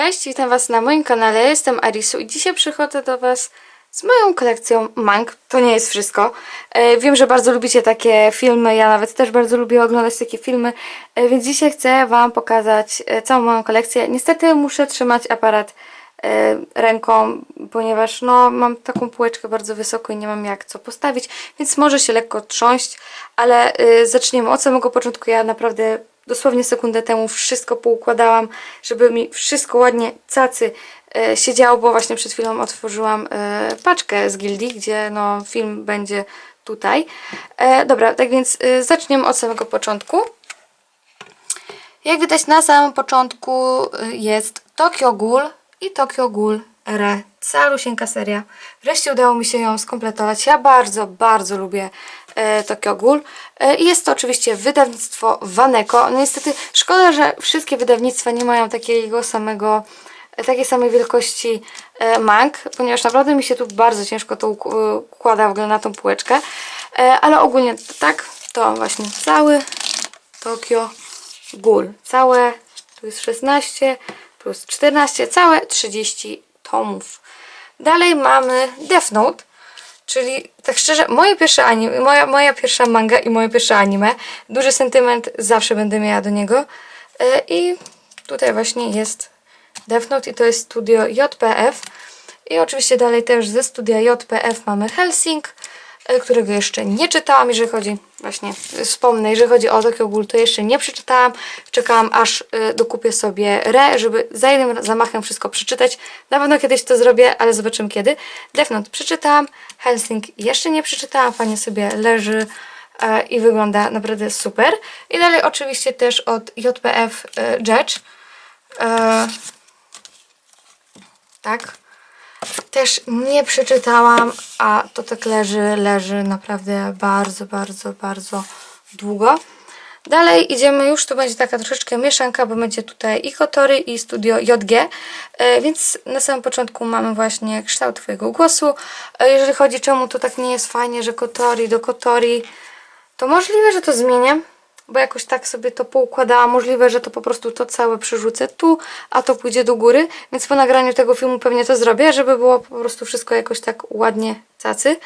Cześć, witam Was na moim kanale. Jestem Arisu i dzisiaj przychodzę do Was z moją kolekcją mang. To nie jest wszystko. E, wiem, że bardzo lubicie takie filmy. Ja nawet też bardzo lubię oglądać takie filmy, e, więc dzisiaj chcę Wam pokazać e, całą moją kolekcję. Niestety muszę trzymać aparat ręką, ponieważ no, mam taką półeczkę bardzo wysoko i nie mam jak co postawić, więc może się lekko trząść, ale zaczniemy od samego początku. Ja naprawdę dosłownie sekundę temu wszystko poukładałam, żeby mi wszystko ładnie cacy e, siedziało, bo właśnie przed chwilą otworzyłam e, paczkę z gildii, gdzie no, film będzie tutaj. E, dobra, tak więc e, zaczniemy od samego początku. Jak widać na samym początku y, jest Tokyo Ghoul i Tokyo Ghoul Re. Calusieńka seria. Wreszcie udało mi się ją skompletować. Ja bardzo, bardzo lubię e, Tokyo Ghoul. E, jest to oczywiście wydawnictwo Waneko. No niestety szkoda, że wszystkie wydawnictwa nie mają takiego samego e, takiej samej wielkości e, mang, ponieważ naprawdę mi się tu bardzo ciężko to uk- e, układa w ogóle na tą półeczkę. E, ale ogólnie tak, to właśnie cały Tokyo Ghoul. Całe, tu jest 16 plus 14, całe 30 tomów. Dalej mamy Death Note, czyli tak szczerze, moje pierwsze anime, moja, moja pierwsza manga i moje pierwsze anime. Duży sentyment zawsze będę miała do niego. E, I tutaj właśnie jest Death Note i to jest studio JPF. I oczywiście dalej też ze studia JPF mamy Helsing, którego jeszcze nie czytałam, jeżeli chodzi, właśnie e, wspomnę, jeżeli chodzi o Tokyo Ghoul, to jeszcze nie przeczytałam. Czekałam aż e, dokupię sobie Re, żeby za jednym zamachem wszystko przeczytać. Na pewno kiedyś to zrobię, ale zobaczymy kiedy. Death Note przeczytałam, Helsing jeszcze nie przeczytałam, fajnie sobie leży e, i wygląda naprawdę super. I dalej oczywiście też od JPF e, Judge. E, tak. Też nie przeczytałam, a to tak leży, leży naprawdę bardzo, bardzo, bardzo długo. Dalej idziemy już, tu będzie taka troszeczkę mieszanka, bo będzie tutaj i Kotory i studio JG, e, więc na samym początku mamy właśnie kształt Twojego głosu. E, jeżeli chodzi czemu to tak nie jest fajnie, że Kotori do Kotori, to możliwe, że to zmienię, bo jakoś tak sobie to poukładałam. Możliwe, że to po prostu to całe przerzucę tu, a to pójdzie do góry, więc po nagraniu tego filmu pewnie to zrobię, żeby było po prostu wszystko jakoś tak ładnie cacy.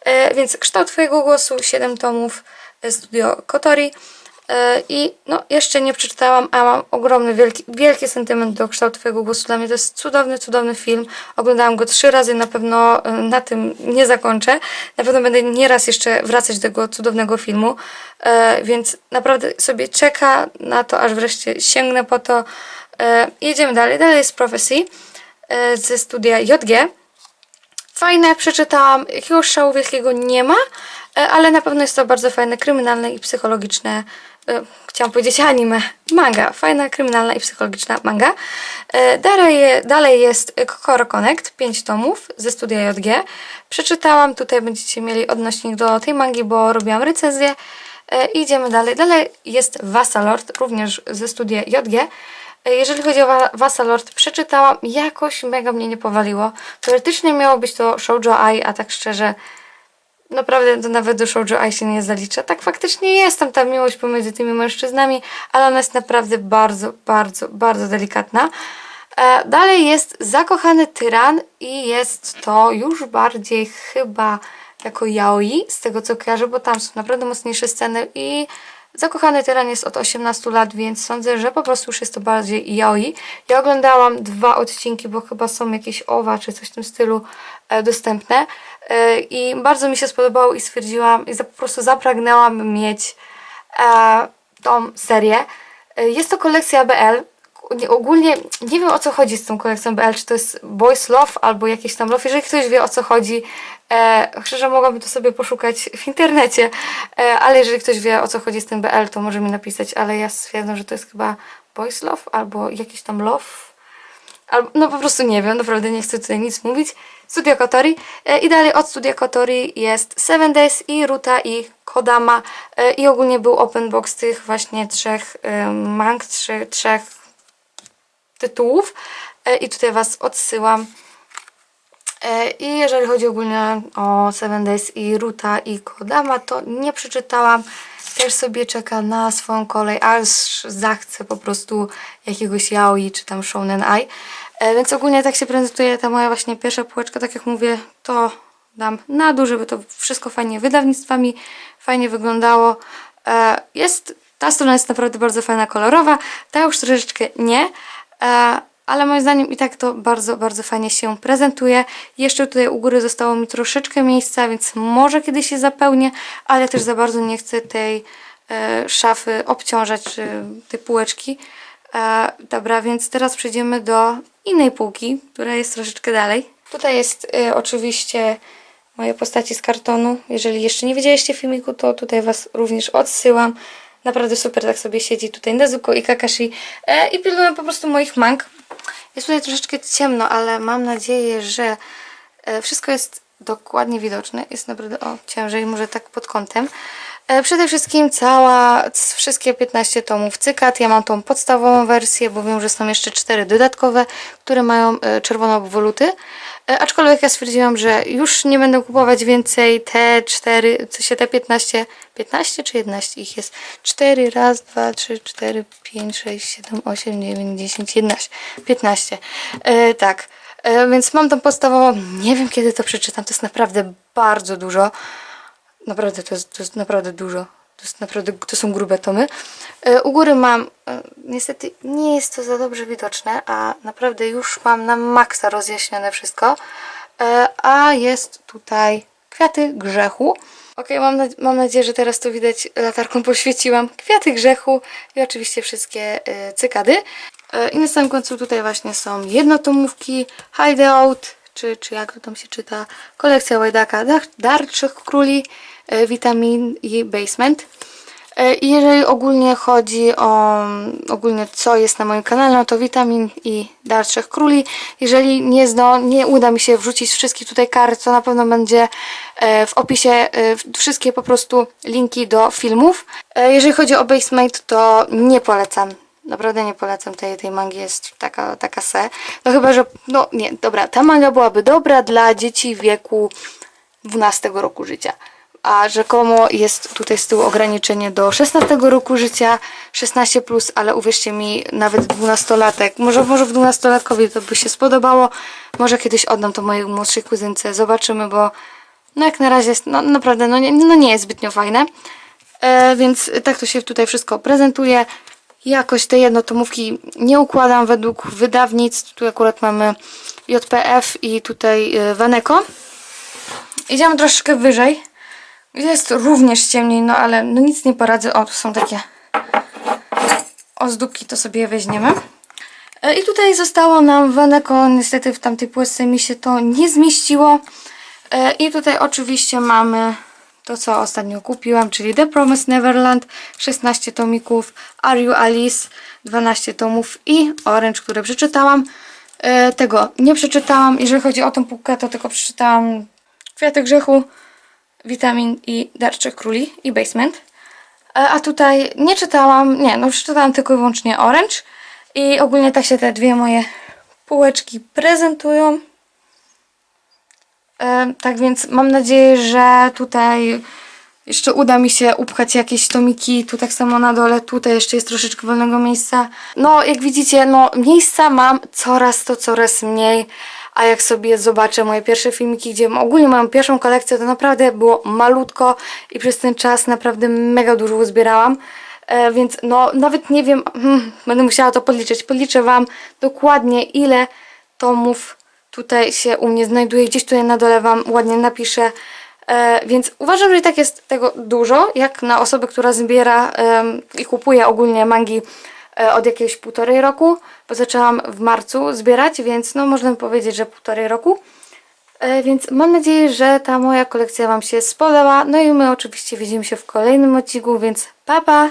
E, więc kształt Twojego głosu, 7 tomów, e, studio Kotori. E, I no, jeszcze nie przeczytałam, a mam ogromny, wielki, wielki sentyment do kształtu Twojego głosu. Dla mnie to jest cudowny, cudowny film. Oglądałam go trzy razy, na pewno e, na tym nie zakończę. Na pewno będę nieraz jeszcze wracać do tego cudownego filmu. E, więc naprawdę sobie czeka na to, aż wreszcie sięgnę po to. Jedziemy dalej. Dalej jest Prophecy ze studia JG. Fajne, przeczytałam. Jakiegoś szału wielkiego nie ma, ale na pewno jest to bardzo fajne, kryminalne i psychologiczne. E, Chciałam powiedzieć anime, manga. Fajna, kryminalna i psychologiczna manga. E, Dalej, dalej jest Kokoro Connect, 5 tomów ze studia JG. Przeczytałam, tutaj będziecie mieli odnośnik do tej mangi, bo robiłam recenzję. E, Idziemy dalej. Dalej jest Vassalord, również ze studia JG. Jeżeli chodzi o Vassalord, przeczytałam, jakoś mega mnie nie powaliło. Teoretycznie miało być to Shoujo Ai, a tak szczerze, naprawdę to nawet do Shoujo Ai się nie zalicza. Tak faktycznie jest tam ta miłość pomiędzy tymi mężczyznami, ale ona jest naprawdę bardzo, bardzo, bardzo delikatna. E, Dalej jest Zakochany Tyran i jest to już bardziej chyba jako yaoi, z tego co kojarzę, bo tam są naprawdę mocniejsze sceny i Zakochany Tyran jest od 18 lat, więc sądzę, że po prostu już jest to bardziej yaoi. Ja oglądałam dwa odcinki, bo chyba są jakieś OWA czy coś w tym stylu e, dostępne i bardzo mi się spodobało i stwierdziłam, i po prostu zapragnęłam mieć e, tą serię. E, Jest to kolekcja BL. Nie- Ogólnie nie wiem o co chodzi z tą kolekcją BL, czy to jest Boys Love albo jakieś tam Love. Jeżeli ktoś wie o co chodzi, e, szczerze mogłabym to sobie poszukać w internecie, e, ale jeżeli ktoś wie o co chodzi z tym BL, to może mi napisać, ale ja stwierdzam, że to jest chyba Boys Love albo jakiś tam Love. Albo, no po prostu nie wiem, naprawdę nie chcę tutaj nic mówić. Studio Kotori. E, I dalej od Studia Kotori jest Seven Days i Ruta i Kodama. E, I ogólnie był open box tych właśnie trzech e, mang, trzy, trzech tytułów. I tutaj Was odsyłam. I jeżeli chodzi ogólnie o Seven Days i Ruta i Kodama, to nie przeczytałam. Też sobie czeka na swoją kolej, aż zachce po prostu jakiegoś yaoi czy tam shonen ai. E, więc ogólnie tak się prezentuje ta moja właśnie pierwsza półeczka, tak jak mówię, to dam na dół, żeby to wszystko fajnie wydawnictwami, fajnie wyglądało. E, jest, ta strona jest naprawdę bardzo fajna, kolorowa, ta już troszeczkę nie, e, ale moim zdaniem i tak to bardzo, bardzo fajnie się prezentuje. Jeszcze tutaj u góry zostało mi troszeczkę miejsca, więc może kiedyś się zapełnię, ale też za bardzo nie chcę tej e, szafy obciążać, czy tej półeczki. E, dobra, więc teraz przejdziemy do innej półki, która jest troszeczkę dalej. Tutaj jest e, oczywiście moje postaci z kartonu. Jeżeli jeszcze nie widzieliście filmiku, to tutaj Was również odsyłam. Naprawdę super tak sobie siedzi tutaj Nezuko i Kakashi e, i pilnuję po prostu moich mang. Jest tutaj troszeczkę ciemno, ale mam nadzieję, że e, wszystko jest dokładnie widoczne. Jest naprawdę o ciężej, może tak pod kątem. E, przede wszystkim cała, wszystkie 15 tomów cykat. Ja mam tą podstawową wersję, bo wiem, że są jeszcze cztery dodatkowe, które mają e, czerwone obwoluty. E, aczkolwiek ja stwierdziłam, że już nie będę kupować więcej te 4, co się te 15, 15 czy 11 ich jest? 4, raz, 2, 3, 4, 5, 6, 7, 8, 9, 10, 11, 15. E, tak, e, więc mam tą podstawową, nie wiem kiedy to przeczytam, to jest naprawdę bardzo dużo. Naprawdę, to jest, to jest naprawdę dużo. To jest naprawdę, to są grube tomy. E, U góry mam, e, niestety nie jest to za dobrze widoczne, a naprawdę już mam na maksa rozjaśnione wszystko. E, A jest tutaj kwiaty grzechu. Ok, mam, mam nadzieję, że teraz to widać, latarką poświeciłam. Kwiaty grzechu i oczywiście wszystkie cykady. I na samym końcu tutaj właśnie są jednotomówki, hideout, czy, czy jak to tam się czyta, kolekcja łajdaka, dar, dar trzech króli, witamin i basement. E, jeżeli ogólnie chodzi o ogólnie co jest na moim kanale, no to witamin i dar trzech króli. Jeżeli nie, zdo, nie uda mi się wrzucić wszystkich tutaj kart, to na pewno będzie e, w opisie e, wszystkie po prostu linki do filmów. E, Jeżeli chodzi o basement, to nie polecam. Naprawdę nie polecam tej, tej mangi, jest taka, taka se. No chyba, że, no nie, dobra, ta manga byłaby dobra dla dzieci wieku 12 roku życia. A rzekomo jest tutaj z tyłu ograniczenie do 16 roku życia, 16 plus, ale uwierzcie mi, nawet 12-latek, może, może w 12-latkowi to by się spodobało, może kiedyś oddam to mojej młodszej kuzynce, zobaczymy, bo no jak na razie jest, no naprawdę, no nie, no nie jest zbytnio fajne. E, więc tak to się tutaj wszystko prezentuje. Jakoś te jednotomówki nie układam według wydawnictw. Tu akurat mamy JPF i tutaj e, Waneko. Idziemy troszeczkę wyżej. Jest również ciemniej, no ale no nic nie poradzę. O, tu są takie ozdóbki, to sobie je weźmiemy. E, I tutaj zostało nam Waneko. Niestety w tamtej płysce mi się to nie zmieściło. E, I tutaj oczywiście mamy to, co ostatnio kupiłam, czyli The Promised Neverland, 16 tomików, Are You Alice, 12 tomów i Orange, które przeczytałam. E, Tego nie przeczytałam. Jeżeli chodzi o tą półkę, to tylko przeczytałam Kwiaty Grzechu, Witamin i Darczek Króli i Basement. E, A tutaj nie czytałam, nie, no przeczytałam tylko i wyłącznie Orange. I ogólnie tak się te dwie moje półeczki prezentują. E, tak więc mam nadzieję, że tutaj jeszcze uda mi się upchać jakieś tomiki. Tu tak samo na dole, tutaj jeszcze jest troszeczkę wolnego miejsca. No, jak widzicie, no miejsca mam coraz to coraz mniej. A jak sobie zobaczę moje pierwsze filmiki, gdzie mam ogólnie moją pierwszą kolekcję, to naprawdę było malutko i przez ten czas naprawdę mega dużo uzbierałam. E, więc no nawet nie wiem, hmm, będę musiała to podliczyć. Podliczę Wam dokładnie ile tomów tutaj się u mnie znajduje. Gdzieś tutaj na dole Wam ładnie napiszę. E, więc uważam, że i tak jest tego dużo, jak na osobę, która zbiera em, i kupuje ogólnie mangi e, od jakiegoś półtorej roku, bo zaczęłam w marcu zbierać, więc no można powiedzieć, że półtorej roku. E, Więc mam nadzieję, że ta moja kolekcja Wam się spodoba. No i my oczywiście widzimy się w kolejnym odcinku, więc pa pa!